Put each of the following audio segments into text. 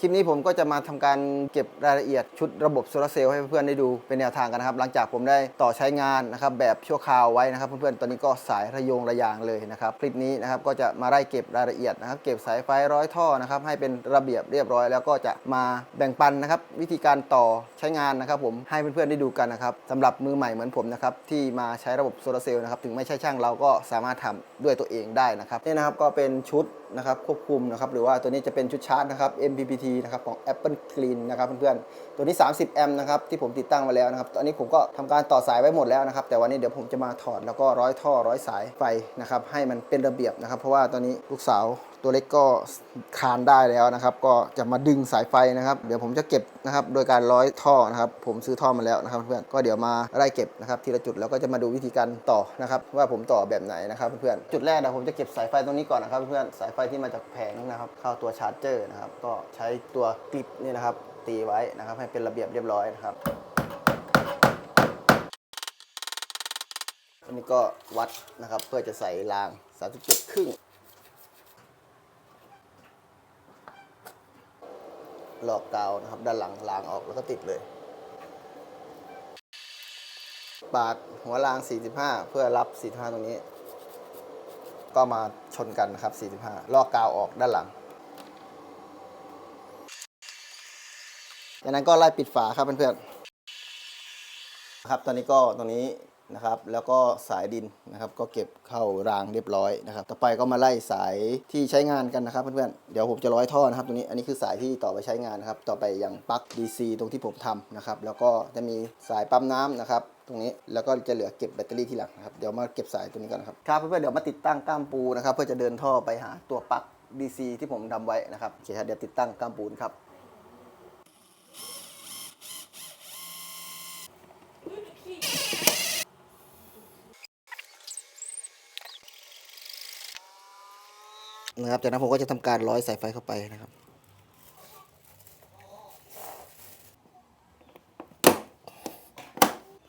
คลิปนี้ผมก็จะมาทำการเก็บรายละเอียดชุดระบบโซลาร์เซลล์ให้เพื่อนๆได้ดูเป็นแนวทางกันนะครับ หลังจากผมได้ต่อใช้งานนะครับแบบชั่วคราวไว้นะครับ เพื่อนๆตอนนี้ก็สายระยงระยางเลยนะครับ คลิปนี้นะครับก็จะมาไล่เก็บรายละเอียดนะครับ เก็บสายไฟร้อยท่อนะครับให้เป็นระเบียบเรียบร้อย แล้วก็จะมาแบ่งปันนะครับ วิธีการต่อใช้งานนะครับ ผมให้เพื่อนๆได้ดูกันนะครับสำหรับมือใหม่เหมือนผมนะครับที่มาใช้ระบบโซลาร์เซลล์นะครับถึงไม่ใช่ช่างเราก็สามารถทำด้วยตัวเองได้นะครับนี่นะครับก็เป็นชุดนะครับควบคุมนะครับหรือว่าตัวนี้จะเป็นชุดชาร์จนะครับ MPPT นะครับของ Apple Clean นะครับเพื่อนๆตัวนี้ 30 แอมป์นะครับที่ผมติดตั้งมาแล้วนะครับตอนนี้ผมก็ทำการต่อสายไว้หมดแล้วนะครับแต่วันนี้เดี๋ยวผมจะมาถอดแล้วก็ร้อยท่อร้อยสายไฟนะครับให้มันเป็นระเบียบนะครับเพราะว่าตอนนี้ลูกสาวตัวเล็กก็คานได้แล้วนะครับ ก็จะมาดึงสายไฟนะครับ เดี๋ยวผมจะเก็บนะครับ โดยการร้อยท่อนะครับ ผมซื้อท่อมาแล้วนะครับเพื่อนก็เดี๋ยวมาไล่เก็บนะครับทีละจุดแล้วก็จะมาดูวิธีการต่อนะครับ ว่าผมต่อแบบไหนนะครับเพื่อนจุดแรกนะผมจะเก็บสายไฟตรงนี้ก่อนนะครับเพื่อนสายไฟที่มาจากแผงนะครับ เข้าตัวชาร์จเจอร์นะครับ ก็ใช้ตัวกริปนี่นะครับ ตีไว้นะครับ ให้เป็นระเบียบเรียบร้อยนะครับอันนี้ก็วัดนะครับเพื่อจะใส่ราง 37ครึ่ง ลอกกาวนะครับ ด้านหลังรางออกแล้วก็ติดเลย ปาดหัวราง 45 เพื่อรับ 45 ตรงนี้ ก็มาชนกันนะครับ 45 ลอกกาวออกด้านหลัง จากนั้นก็ไล่ปิดฝาครับเพื่อนๆครับตอนนี้ก็ตรงนี้ นะครับแล้วก็สายดินนะครับก็เก็บเข้ารางเรียบร้อยนะครับต่อไปก็มาไล่สายที่ใช้งานกันนะครับเพื่อนๆเดี๋ยวผมจะร้อยท่อนะครับตรงนี้อันนี้คือสายที่ต่อไปใช้งานนะครับต่อไปยังปลั๊ก DC ตรงที่ผมทำนะครับแล้วก็จะมีสายปั๊มน้ำนะครับตรงนี้แล้วก็จะเหลือเก็บแบตเตอรี่ที่หลังนะครับเดี๋ยวมาเก็บสายตัวนี้กันนะครับครับเพื่อนๆเดี๋ยวมาติดตั้งก้ามปูนะครับเพื่อจะเดินท่อไปหาตัวปลั๊ก DC ที่ผมทำไว้นะครับโอเคครับเดี๋ยวติดตั้งก้ามปูนครับ นะครับ จากนั้นผมก็จะทำการร้อยสายไฟเข้าไปนะครับ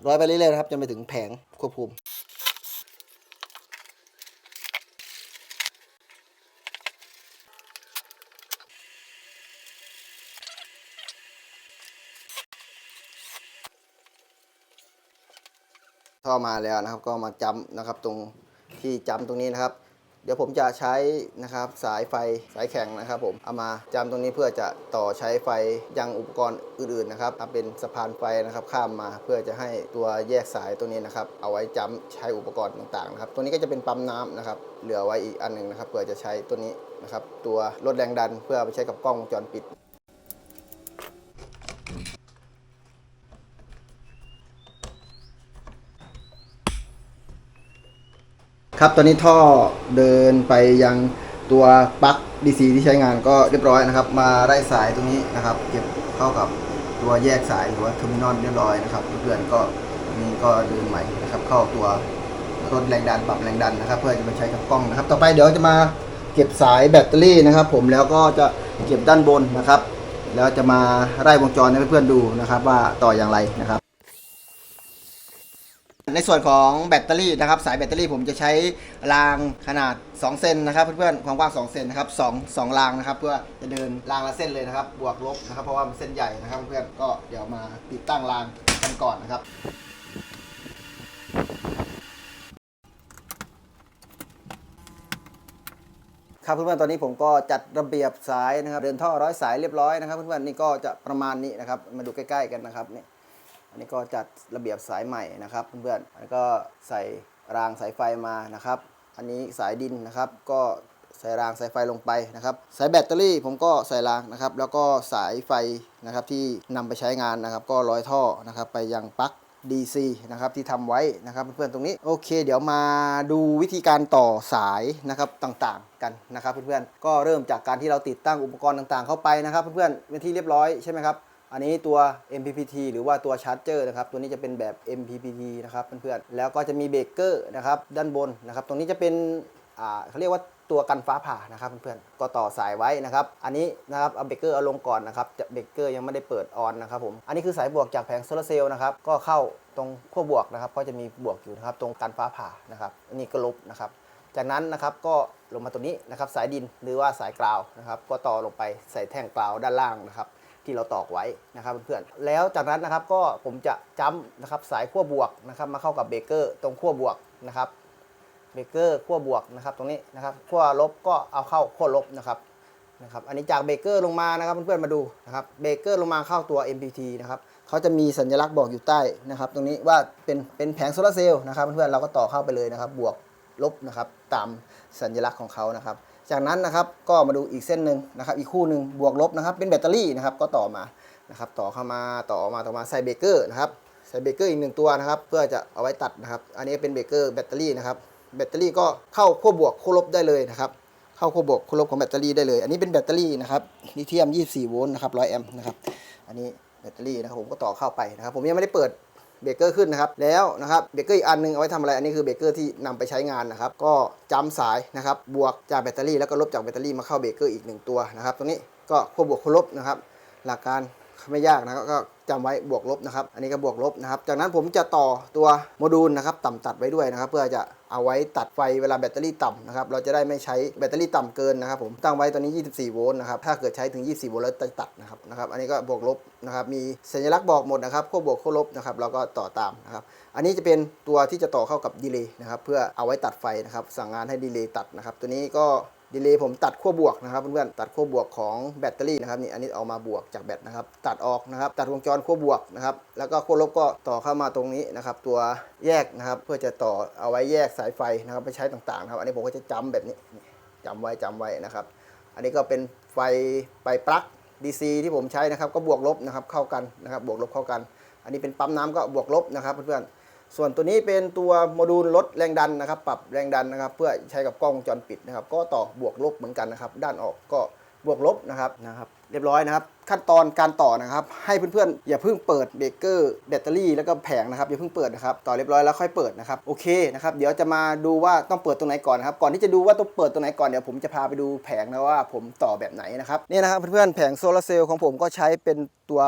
ร้อยไปเรื่อยๆนะครับจนไปถึงแผงควบคุมท่อมาแล้วนะครับ ก็มาจ้ำนะครับ ตรงที่จ้ำตรงนี้นะครับ เดี๋ยวผมจะใช้นะครับสายไฟสายแข็งนะครับ ผมเอามาจามตรงนี้เพื่อจะต่อใช้ไฟยังอุปกรณ์อื่นๆนะครับเอาเป็นสะพานไฟนะครับข้ามมาเพื่อจะให้ตัวแยกสายตัวนี้นะครับ เอาไว้จ้ำใช้อุปกรณ์ต่างๆนะครับตัวนี้ก็จะเป็นปั๊มน้ำนะครับเหลือไว้อีกอันหนึ่งนะครับเพื่อจะใช้ตัวนี้นะครับตัวลดแรงดันเพื่อไปใช้กับกล้องวงจรปิด ครับตอนนี้ท่อเดินไปยังตัวปลั๊ก DC ที่ใช้งานก็เรียบร้อยนะครับ มาไล่สายตรงนี้นะครับ เก็บเข้ากับตัวแยกสายหรือว่าเทอร์มินอลเรียบร้อยนะครับเพื่อนๆก็นี่ก็เดินใหม่นะครับ เข้าตัวลดแรงดันปรับแรงดันนะครับ เพื่อจะมาใช้กับกล้องนะครับ ต่อไปเดี๋ยวจะมาเก็บสายแบตเตอรี่นะครับ ผมแล้วก็จะเก็บด้านบนนะครับ แล้วจะมาไล่วงจรให้เพื่อนๆดูนะครับ ว่าต่ออย่างไรนะครับ ในส่วนของแบตเตอรี่นะครับสายแบตเตอรี่ผมจะใช้รางขนาด 2 เซนนะครับเพื่อนๆความกว้าง2เซนนะครับ2 2รางนะครับ เพื่อจะเดินรางละเส้นเลยนะครับ บวกลบนะครับ เพราะว่ามันเส้นใหญ่นะครับเพื่อนๆก็เดี๋ยวมาติดตั้งรางกันก่อนนะครับครับเพื่อนๆตอนนี้ผมก็จัดระเบียบสายนะครับ เดินท่อร้อยสายเรียบร้อยนะครับเพื่อนๆนี่ก็จะประมาณนี้นะครับมาดูใกล้ ๆ กันนะครับนี่ นนี้ก็จัดระเบียบสายใหม่นะครับเพื่อนๆแล้วก็ใส่รางสายไฟมานะครับ อันนี้สายดินนะครับก็ใส่รางสายไฟลงไปนะครับ สายแบตเตอรี่ผมก็ใส่รางนะครับ แล้วก็สายไฟนะครับที่นำไปใช้งานนะครับ ก็ร้อยท่อนะครับไปยังปลั๊ก DC นะครับที่ทำไว้นะครับเพื่อนๆตรงนี้โอเค เดี๋ยวมาดูวิธีการต่อสายนะครับต่างๆกันนะครับเพื่อนๆก็เริ่มจากการที่เราติดตั้งอุปกรณ์ต่างๆ เข้าไปนะครับเพื่อนๆเป็นที่เรียบร้อยใช่ไหมครับ อันนี้ตัว MPPT หรือว่าตัวชาร์จเจอร์นะครับ ตัวนี้จะเป็นแบบ MPPT นะครับเพื่อนๆ แล้วก็จะมีเบรกเกอร์นะครับด้านบนนะครับ ตรงนี้จะเป็นอ่าเขาเรียกว่าตัวกันฟ้าผ่านะครับเพื่อนๆ ก็ต่อสายไว้นะครับ อันนี้นะครับเอาเบรกเกอร์เอาลงก่อนนะครับ จะเบรกเกอร์ยังไม่ได้เปิดออนนะครับผม อันนี้คือสายบวกจากแผงโซลาร์เซลล์นะครับ ก็เข้าตรงขั้วบวกนะครับ ก็จะมีบวกอยู่นะครับ ตรงกันฟ้าผ่านะครับ อันนี้ก็ลบนะครับ จากนั้นนะครับก็ลงมาตรงนี้นะครับสายดินหรือว่าสายกราวนะครับ ก็ต่อลงไปใส่แท่งกราวด้านล่างนะครับ ที่เราตอกไว้นะครับเพื่อนๆแล้วจากนั้นนะครับก็ผมจะจ้ำนะครับสายขั้วบวกนะครับมาเข้ากับเบเกอร์ตรงขั้วบวกนะครับเบเกอร์ขั้วบวกนะครับตรงนี้นะครับขั้วลบก็เอาเข้าขั้วลบนะครับนะครับอันนี้จากเบเกอร์ลงมานะครับเพื่อนๆมาดูนะครับเบเกอร์ลงมาเข้าตัว MPT นะครับเขาจะมีสัญลักษณ์บอกอยู่ใต้นะครับ ตรงนี้ว่าเป็นเป็นแผงโซลาร์เซลล์นะครับเพื่อนๆเราก็ต่อเข้าไปเลยนะครับ บวกลบนะครับตามสัญลักษณ์ของเขานะครับ จากนั้นนะครับก็มาดูอีกเส้นหนึ่งนะครับอีกคู่หนึ่งบวกลบนะครับเป็นแบตเตอรี่นะครับก็ต่อมานะครับต่อเข้ามาต่อออกมาต่อมาใส่เบเกอร์นะครับใส่เบเกอร์อีกหนึ่งตัวนะครับเพื่อจะเอาไว้ตัดนะครับอันนี้เป็นเบเกอร์แบตเตอรี่นะครับแบตเตอรี่ก็เข้าขั้วบวกขั้วลบได้เลยนะครับเข้าขั้วบวกขั้วลบของแบตเตอรี่ได้เลย อันนี้เป็นแบตเตอรี่นะครับลิเธียม 24 โวลต์นะครับ100 แอมป์นะครับอันนี้แบตเตอรี่นะครับผมก็ต่อเข้าไปนะครับผมยังไม่ได้เปิด เบรกเกอร์ขึ้นนะครับ แล้วนะครับเบรกเกอร์อีกอันหนึงเอาไว้ทำอะไร อันนี้คือเบรกเกอร์ที่นำไปใช้งานนะครับ ก็จำสายนะครับ บวกจากแบตเตอรี่แล้วก็ลบจากแบตเตอรี่มาเข้าเบรกเกอร์อีกหนึ่งตัวนะครับ ตรงนี้ก็ควบวกควบลบนะครับ หลักการ ไม่ยากนะครับก็จำไว้บวกลบนะครับ อันนี้ก็บวกลบนะครับ จากนั้นผมจะต่อตัวโมดูลนะครับต่ำตัดไว้ด้วยนะครับ เพื่อจะเอาไว้ตัดไฟเวลาแบตเตอรี่ต่ำนะครับ เราจะได้ไม่ใช้แบตเตอรี่ต่ำเกินนะครับ ผมตั้งไว้ตอนนี้ 24 โวลต์นะครับ ถ้าเกิดใช้ถึง 24 โวลต์แล้วจะตัดนะครับนะครับ อันนี้ก็บวกลบนะครับ มีสัญลักษณ์บอกหมดนะครับขั้วบวกขั้วลบนะครับเราก็ต่อตามนะครับ อันนี้จะเป็นตัวที่จะต่อเข้ากับดีเลย์นะครับ เพื่อเอาไว้ตัดไฟนะครับ สั่งงานให้ดีเลย์ตัดนะครับ ตัวนี้ก็ ดีเลย์ผมตัดขั้วบวกนะครับเพื่อนๆตัดขั้วบวกของแบตเตอรี่นะครับนี่อันนี้เอามาบวกจากแบตนะครับตัดออกนะครับตัดวงจรขั้วบวกนะครับแล้วก็ขั้วลบก็ต่อเข้ามาตรงนี้นะครับตัวแยกนะครับเพื่อจะต่อเอาไว้แยกสายไฟนะครับไปใช้ต่างๆครับอันนี้ผมก็จะจำแบบนี้จำไว้จำไว้นะครับ อันนี้ก็เป็นไฟไปปลั๊ก DC ที่ผมใช้นะครับก็บวกลบนะครับเข้ากันนะครับบวกลบเข้ากัน อันนี้เป็นปั๊มน้ำก็บวกลบนะครับเพื่อนๆ ส่วนตัวนี้เป็นตัวโมดูลลดแรงดันนะครับ ปรับแรงดันนะครับ เพื่อใช้กับกล้องวงจรปิดนะครับ ก็ต่อบวกลบเหมือนกันนะครับ ด้านออกก็บวกลบนะครับนะครับ เรียบร้อยนะครับ ขั้นตอนการต่อนะครับ ให้เพื่อนๆ อย่าเพิ่งเปิดเบรกเกอร์แบตเตอรี่แล้วก็แผงนะครับ อย่าเพิ่งเปิดนะครับ ต่อเรียบร้อยแล้วค่อยเปิดนะครับโอเคนะครับเดี๋ยวจะมาดูว่าต้องเปิดตรงไหนก่อนนะครับก่อนที่จะดูว่าต้องเปิดตรงไหนก่อนเดี๋ยวผมจะพาไปดูแผงนะว่าผมต่อแบบไหนนะครับนี่นะครับเพื่อนๆแผงโซลาร์เซลล์ของผมก็ใช้เป็นตัว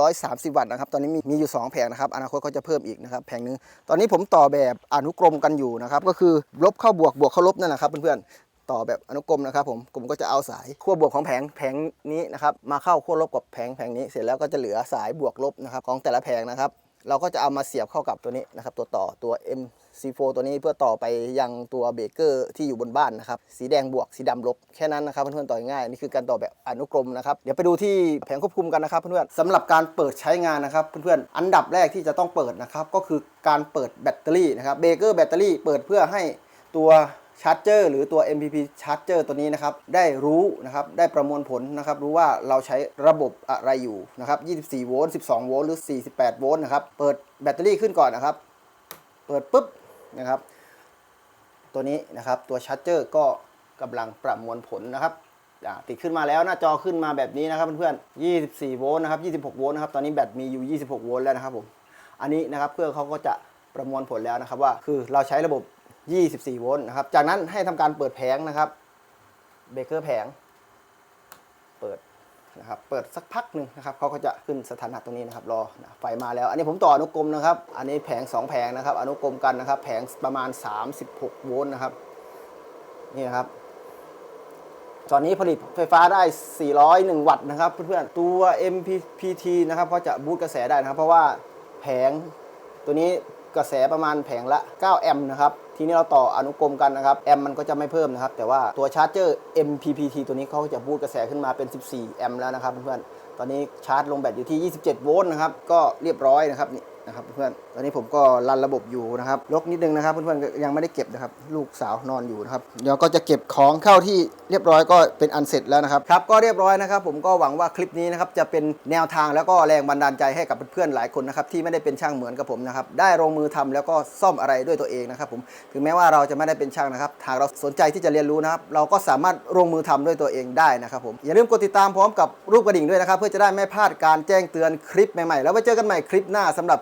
330 วัตต์นะครับตอนนี้มีมีอยู่ 2 แผงนะครับอนาคตก็จะเพิ่มอีกนะครับแผงนึงตอนนี้ผมต่อแบบอนุกรมกันอยู่นะครับก็คือลบเข้าบวกบวกเข้าลบนั่นแหละครับเพื่อนๆ ต่อแบบอนุกรมนะครับผมผมก็จะเอาสายขั้วบวกของแผงแผงนี้นะครับมาเข้าขั้วลบกับแผงแผงนี้เสร็จแล้วก็จะเหลือสายบวกลบนะครับของแต่ละแผงนะครับเราก็จะเอามาเสียบเข้ากับตัวนี้นะครับตัวต่อตัว MC4 ตัวนี้เพื่อต่อไปยังตัวเบรกเกอร์ที่อยู่บนบ้านนะครับสีแดงบวกสีดำลบแค่นั้นนะครับเพื่อนๆต่อง่ายนี่คือการต่อแบบอนุกรมนะครับเดี๋ยวไปดูที่แผงควบคุมกันนะครับเพื่อนๆสำหรับการเปิดใช้งานนะครับเพื่อนๆอันดับแรกที่จะต้องเปิดนะครับก็คือการเปิดแบตเตอรี่นะครับเบรกเกอร์แบตเตอรี่เปิดเพื่อให้ตัว ชาร์จเจอร์หรือตัว MPP ชาร์จเจอร์ตัวนี้นะครับ ได้รู้นะครับ ได้ประมวลผลนะครับ รู้ว่าเราใช้ระบบอะไรอยู่นะครับ 24 โวลต์ 12 โวลต์ หรือ 48 โวลต์นะครับ เปิดแบตเตอรี่ขึ้นก่อนนะครับ เปิดปุ๊บนะครับ ตัวนี้นะครับ ตัวชาร์จเจอร์ก็กำลังประมวลผลนะครับติดขึ้นมาแล้วหน้าจอขึ้นมาแบบนี้นะครับเพื่อนๆ 24 โวลต์นะครับ 26 โวลต์นะครับ ตอนนี้แบตมีอยู่ 26 โวลต์แล้วนะครับผม อันนี้นะครับเครื่อเขาก็จะประมวลผลแล้วนะครับว่าคือเราใช้ระบบ 24 โวลต์นะครับ จากนั้นให้ทำการเปิดแผงนะครับ เบรกเกอร์แผง เปิดนะครับ เปิดสักพักหนึ่งนะครับเขาก็จะขึ้นสถานะตรงนี้นะครับ รอนะไฟมาแล้ว อันนี้ผมต่ออนุกรมนะครับ อันนี้แผง 2 แผงนะครับ อนุกรมกันนะครับ แผงประมาณ 36 โวลต์นะครับ นี่นะครับ ตอนนี้ผลิตไฟฟ้าได้ 401 วัตต์นะครับเพื่อนๆ ตัว MPPT นะครับก็จะบูตกระแสได้นะครับ เพราะว่าแผงตัวนี้ กระแสประมาณแผงละ 9 แอมป์นะครับทีนี้เราต่ออนุกรมกันนะครับแอมป์มันก็จะไม่เพิ่มนะครับ แต่ว่าตัวชาร์จเจอร์ MPPT ตัวนี้เขาจะบูตกระแสขึ้นมาเป็น 14 แอมป์แล้วนะครับเพื่อนๆตอนนี้ชาร์จลงแบตอยู่ที่ 27 โวลต์นะครับก็เรียบร้อยนะครับนี่ นะครับเพื่อนตอนนี้ผมก็รันระบบอยู่นะครับยกนิดนึงนะครับเพื่อนๆยังไม่ได้เก็บนะครับ ลูกสาวนอนอยู่นะครับเดี๋ยวก็จะเก็บของเข้าที่เรียบร้อยก็เป็นอันเสร็จแล้วนะครับครับก็เรียบร้อยนะครับผมก็หวังว่าคลิปนี้นะครับจะเป็นแนวทางแล้วก็แรงบันดาลใจให้กับเพื่อนๆหลายคนนะครับที่ไม่ได้เป็นช่างเหมือนกับผมนะครับได้ลงมือทำแล้วก็ซ่อมอะไรด้วยตัวเองนะครับผมถึงแม้ว่าเราจะไม่ได้เป็นช่างนะครับหากเราสนใจที่จะเรียนรู้นะครับเราก็สามารถลงมือทำด้วยตัวเองได้นะครับผมอย่าลืมกดติดตามพร้อมกับรูปกระดิ่งด้วยนะครับ เพื่อจะได้ไม่พลาดการแจ้งเตือนคลิปใหม่ๆ แล้วไว้เจอกันใหม่คลิปหน้าสำหรับ